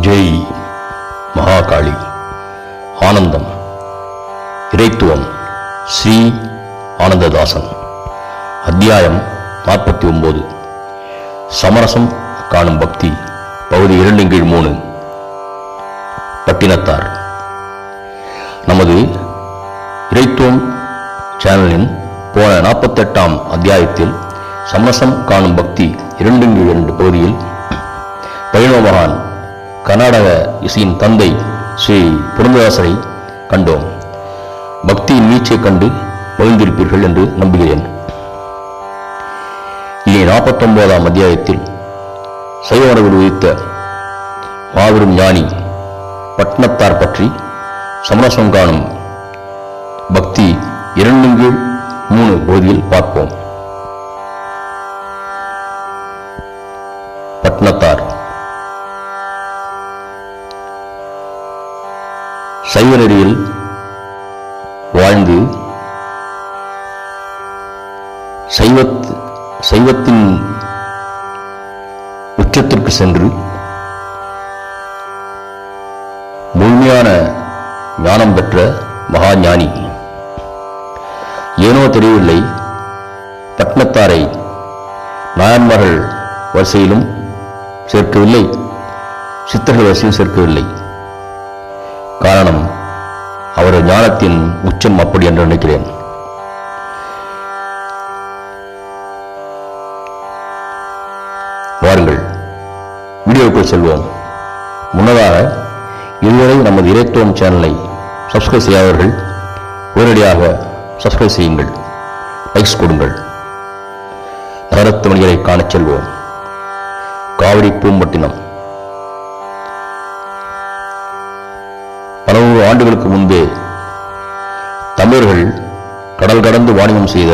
ஜெய் மகாகாளி ஆனந்தம் இறைத்துவம் ஸ்ரீ ஆனந்ததாசன். அத்தியாயம் நாற்பத்தி ஒன்பது சமரசம் காணும் பக்தி பகுதி இரண்டு கீழ் மூணு. பட்டினத்தார். நமது இறைத்துவம் சேனலின் போன நாற்பத்தெட்டாம் அத்தியாயத்தில் சமரசம் காணும் பக்தி இரண்டு கீழ் இரண்டு பகுதியில் பைணவ மகான் கர்நாடக இசையின் தந்தை ஸ்ரீ புரந்ததாசரை கண்டோம். பக்தியின் வீச்சை கண்டு மகிழ்ந்திருப்பீர்கள் என்று நம்புகிறேன். இனி நாற்பத்தொன்பதாம் அத்தியாயத்தில் சைவனவில் உதித்த மாபெரும் ஞானி பட்னத்தார் பற்றி சமரசம் காணும் பக்தி இரண்டு கீழ் மூணு பகுதியில் பார்ப்போம். பட்னத்தார். சைவநெறியில் வாழ்ந்து சைவத் சைவத்தின் உச்சத்திற்கு சென்று முழுமையான ஞானம் பெற்ற மகா ஞானி. ஏனோ தெரியவில்லை பட்னத்தாரை நாயன்மார்கள் வரிசையிலும் சேர்க்கவில்லை சித்தர்கள் வரிசையில் சேர்க்கவில்லை. காரணம் ஞானத்தின் உச்சம் அப்படி என்று நினைக்கிறேன். வாருங்கள் வீடியோவுக்குள் செல்வோம். முன்னதாக இதுவரை நமது இறைத்துவம் சேனலை சப்ஸ்கிரைப் செய்யாதவர்கள் உடனடியாக சப்ஸ்கிரைப் செய்யுங்கள் லைக்ஸ் கொடுங்கள். நகரத்து மணிகளை காணச் செல்வோம். காவிரி பூம்பட்டினம். பல ஆண்டுகளுக்கு முன்பே தமிழர்கள் கடல் கடந்து வாணிபம் செய்த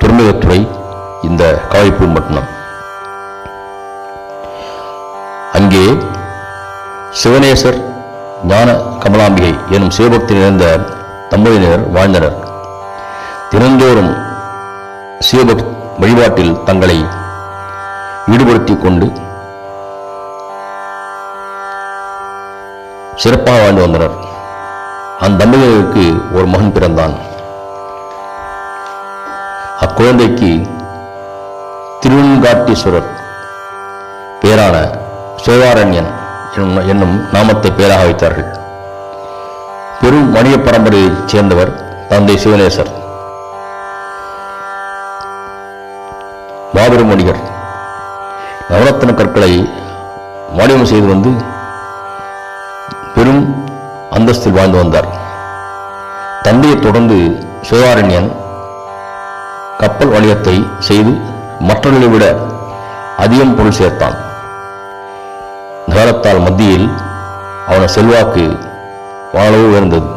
துறைமுகத்துறை இந்த காவிப்பூம்பட்டினம் அங்கே சிவனேசர் ஞான கமலாம்பிகை எனும் சிவபக்தி நிறைந்த தம்பதியினர் வாழ்ந்தனர். தினந்தோறும் சிவபக் வழிபாட்டில் தங்களை ஈடுபடுத்திக் கொண்டு சிறப்பாக வாழ்ந்து வந்தனர். அந்த தம்பதியருக்கு ஒரு மகன் பிறந்தான். அக்குழந்தைக்கு திருவெண்காட்டீஸ்வரர் பேரான சிவாரண்யன் என்னும் என்னும் நாமத்தை பேராக வைத்தார்கள். பெரும் வணிக பரம்பரையைச் சேர்ந்தவர் தந்தை சிவனேசர். மாபெரும் வணிகர். நவரத்ன கற்களை வாணிபம் செய்து வந்து பெரும் அந்தஸ்தில் வாழ்ந்து வந்தார். தந்தையை தொடர்ந்து சிவாரண்யன் கப்பல் வணிகத்தை செய்து மற்றவர்களை விட அதிகம் பொருள் சேர்த்தான். நகரத்தால் மத்தியில் அவனது செல்வாக்கு வாழவு உயர்ந்தது.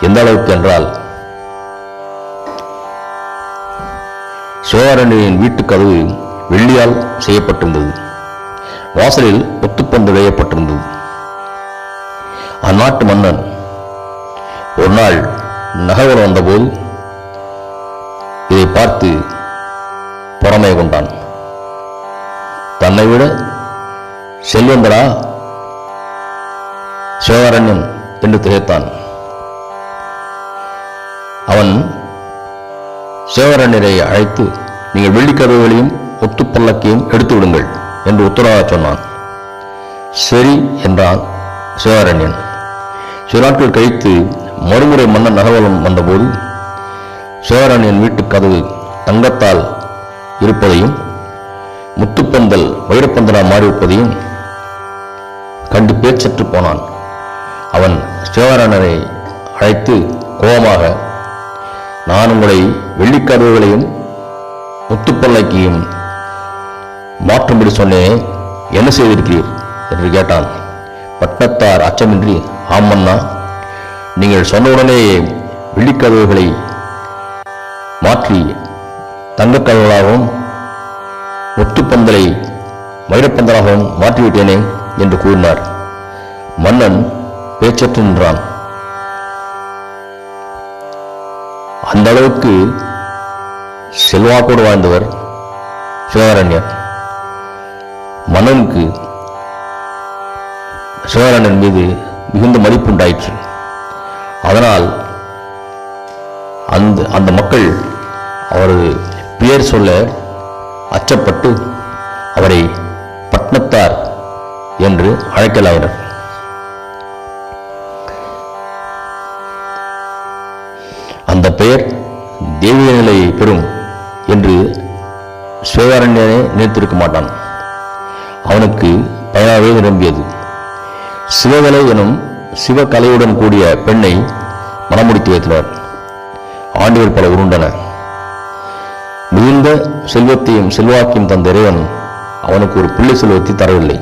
எந்த அளவுக்கு என்றால் சிவாரண்யனின் வீட்டுக் கதவு வெள்ளியால் செய்யப்பட்டிருந்தது. வாசலில் ஒத்துப்பந்து வேயப்பட்டிருந்தது அந்நாட்டு மன்னன் ஒரு நாள் நகர்வலம் வந்தபோது இதை பார்த்து பொறாமை கொண்டான். தன்னை விட செல்வந்தரா சிவகாரண்யன் என்று திகைத்தான். அவன் சிவகாரண்யரை அழைத்து நீங்கள் வெள்ளிக்கதவுகளையும் ஒத்துப்பல்லக்கையும் எடுத்து விடுங்கள் என்று உத்தரவாக சொன்னான். சரி என்றான் சிவகாரண்யன் சில நாட்கள் கழித்து மறுமுறை மன்னன் நகவலம் வந்தபோது சிவராணியின் வீட்டுக் கதவு தங்கத்தால் இருப்பதையும் முத்துப்பந்தல் வைரப்பந்தலாக மாறியிருப்பதையும் கண்டு பேச்சற்று போனான். அவன் சிவராணனை அழைத்து கோபமாக நான் உங்களை வெள்ளிக்கதவுகளையும் முத்துப்பல்லைக்கையும் மாற்றும்படி சொன்னேன். என்ன செய்திருக்கிறீர்? என்று கேட்டான். பட்டத்தார் அச்சமின்றி ஆமண்ணா நீங்கள் சொன்னவுடனே வெள்ளிக்கதவுகளை மாற்றி தங்கக்கதவுகளாகவும் முத்துப்பந்தலை வைரப்பந்தலாகவும் மாற்றிவிட்டேனே என்று கூறினார். மன்னன் பேச்சற்று நின்றான். அந்த அளவுக்கு செல்வாக்கோடு வாழ்ந்தவர் சிவகாரண்யர். மன்னனுக்கு சிவநாராயணன் மீது மிகுந்த மதிப்பு உண்டாயிற்று. அதனால் அந்த அந்த மக்கள் அவரது பெயர் சொல்ல அச்சப்பட்டு அவரை பட்னத்தார் என்று அழைக்கலாயினர். அந்த பெயர் தெய்வீக நிலையை பெறும் என்று சிவகாரண்யனே நினைத்திருக்க மாட்டான். அவனுக்கு பதினாறு வயது நிரம்பியது சிவகலை எனும் சிவகலையுடன் கூடிய பெண்ணை மணமுடித்து வைத்தனர் ஆண்டுகள் பல உருண்டன. மிகுந்த செல்வத்தையும் செல்வாக்கையும் தந்த இறைவன் அவனுக்கு ஒரு பிள்ளை செல்வத்தை தரவில்லை.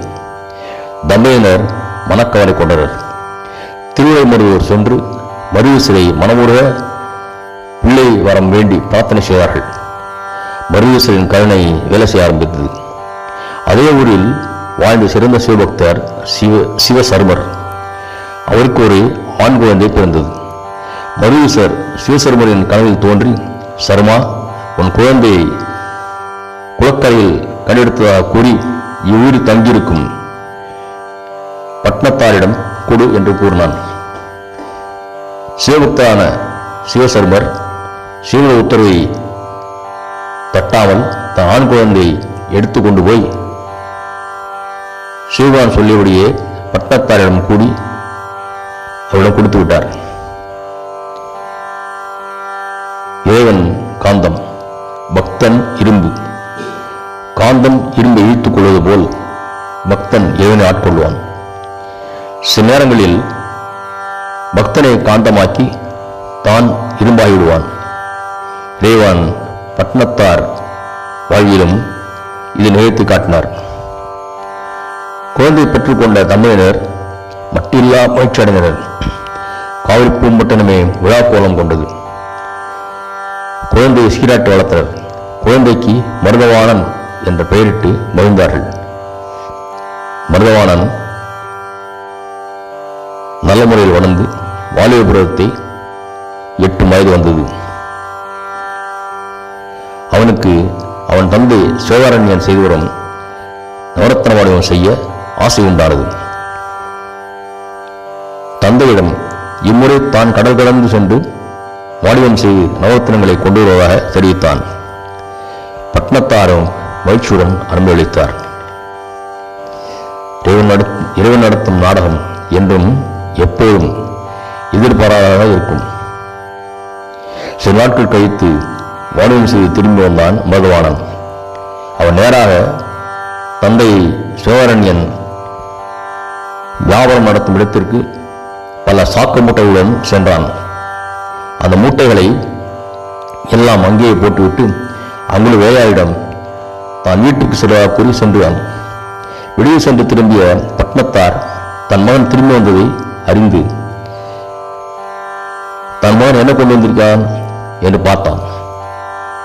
தம்பதியினர் மனக்கவலை கொண்டனர். திருவிடைமருவர் சென்று மருவசிலை மனமுருக பிள்ளை வரம் வேண்டி பிரார்த்தனை செய்தார்கள். மருவசிலின் கருணை வேலை செய்ய ஆரம்பித்தது. அதே ஊரில் வாழ்ந்த சிறந்த சிவபக்தர் சிவ சிவசர்மர். அவருக்கு ஒரு ஆண் குழந்தை பிறந்தது. மருவீசர் சிவசர்மரின் கனவில் தோன்றி சர்மா உன் குழந்தையை குளக்கரையில் கண்டெடுத்ததாக கூறி இவ்வூரில் தங்கியிருக்கும் பட்னத்தாரிடம் கொடு என்று கூறினான். சிவபக்தரான சிவசர்மர் சிவன உத்தரவை தட்டாமல் தன் ஆண் குழந்தையை எடுத்துக்கொண்டு போய் சீவான் சொல்லியபடியே பட்டத்தாரிடம் கூடி அவளை கொடுத்து விட்டார். இறைவன் காந்தம் பக்தன் இரும்பு. காந்தம் இரும்பை இழுத்துக் கொள்வது போல் பக்தன் இறைவனை ஆட்கொள்வான். சில நேரங்களில் பக்தனை காந்தமாக்கி தான் இரும்பாகிவிடுவான் இறைவான் பட்னத்தார் வாழ்விலும் இதை நிகழ்த்தி காட்டினார். குழந்தை பெற்றுக்கொண்ட தமிழினர் மட்டில்லா மகிழ்ச்சி அடைந்தனர். காவிரி பூம்பட்டினமே விழா கோலம் கொண்டது. குழந்தையை சீராட்டி வளர்த்தனர். குழந்தைக்கு மருதவாணன் என்ற பெயரிட்டு மகிழ்ந்தார்கள். மருதவாணன் நல்ல முறையில் வளர்ந்து வாலிபபுரத்தை எட்டு வயது வந்தது. அவனுக்கு அவன் தந்தை சிவகாரண்யன் செய்து வரும் நவரத்ன வாடகம் செய்ய ஆசை உண்டானது. தந்தையிடம் இம்முறை தான் கடல் கடந்து சென்று வாணிபம் செய்து நவரத்தினங்களை கொண்டு வருவதாக தெரிவித்தான் பட்னத்தாரும் மகிழ்ச்சியுடன் அனுமதித்தார் இரவு நடத்தும் நாடகம் என்றும் எப்போதும் எதிர்பாராததாக இருக்கும். சில நாட்கள் கழித்து வாணிபம் செய்து திரும்பி வந்தான் மருதவாணன். அவன் நேராக தந்தை சிவரண்யன் வியாபாரம் நடத்தும் இடத்திற்கு பல சாக்கு மூட்டைகளுடன் சென்றான் அந்த மூட்டைகளை எல்லாம் அங்கேயே போட்டுவிட்டு அங்குள்ள வேலையாரிடம் தான் வீட்டுக்கு செல்வதாக கூறி சென்றான் வெளியே சென்று திரும்பிய பட்னத்தார் தன் மகன் திரும்பி வந்ததை அறிந்து தன் மகன் என்ன கொண்டு வந்திருக்கான்? என்று பார்த்தான்.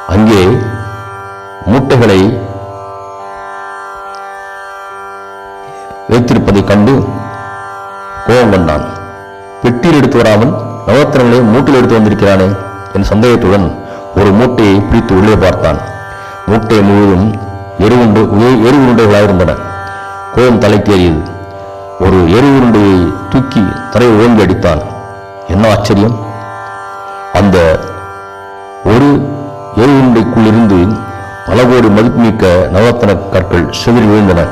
அங்கே மூட்டைகளை வைத்திருப்பதைக் கண்டு கோபம் கொண்டான். பெட்டியில் எடுத்து வராமல் நவரத்தினங்களை மூட்டில் எடுத்து வந்திருக்கிறானே என் சந்தேகத்துடன் ஒரு மூட்டையை பிடித்து உள்ளே பார்த்தான். மூட்டை முழுவதும் எருவுண்டு எரு உருண்டைகளாக இருந்தன. கோபம் தலைக்கேறியது. ஒரு எரு உருண்டையை தூக்கி தரையை ஓங்கி அடித்தான். என்ன ஆச்சரியம்? அந்த ஒரு எரு உருண்டைக்குள்ளிருந்து பல கோடி மதிப்புமிக்க நவரத்தன கற்கள் சிதறி விழுந்தன.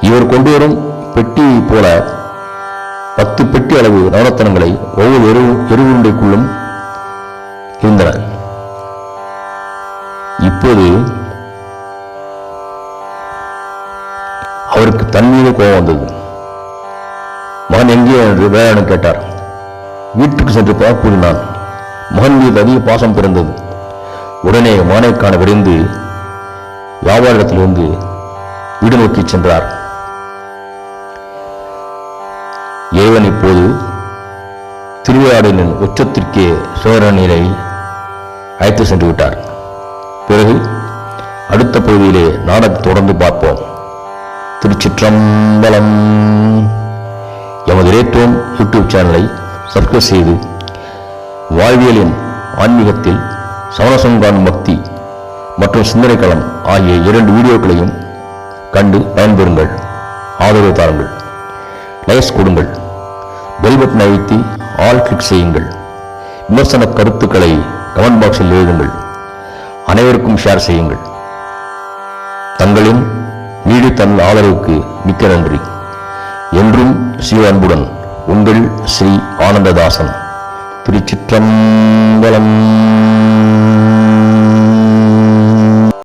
இவர் கொண்டு வரும் பெட்டியை போல பத்து பெட்டி அளவு நவரத்தனங்களை ஒவ்வொரு எரு எருவுண்டைக்குள்ளும் இருந்தன. இப்போது அவருக்கு தன் மீது கோபம் வந்தது. மகன் எங்கே என்று வேளாண் கேட்டார். வீட்டுக்கு சென்று பார்க்க கூறினான். மகன் மீது அதிக பாசம் பிறந்தது. உடனே மகனை காண விரைந்து வியாபாரத்திலிருந்து வீடு நோக்கி சென்றார். திருவிழாடலின் உச்சத்திற்கே சோழநீரை அழைத்து சென்று விட்டார். பிறகு அடுத்த பகுதியிலே நாடகம் தொடர்ந்து பார்ப்போம். திருச்சிற்றம்பலம். எமது ரேட்டோம் யூடியூப் சேனலை சப்ஸ்கிரைப் செய்து வாழ்வியலின் ஆன்மீகத்தில் சமணசங்கான் பக்தி மற்றும் சிந்தனைக்களம் ஆகிய இரண்டு வீடியோக்களையும் கண்டு பயன்பெறுங்கள். ஆதரவு தாருங்கள். லைக்ஸ் கொடுங்கள். பெல் பட்டன் ஆல் கிளிக் செய்யுங்கள். விமர்சன கருத்துக்களை கமெண்ட் பாக்ஸில் எழுதுங்கள். அனைவருக்கும் ஷேர் செய்யுங்கள். தங்களின் நீடித்தன் ஆதரவுக்கு மிக்க நன்றி. என்றும் சிவ அன்புடன் உங்கள் ஸ்ரீ ஆனந்ததாசன். திருச்சிற்றம்பலம்.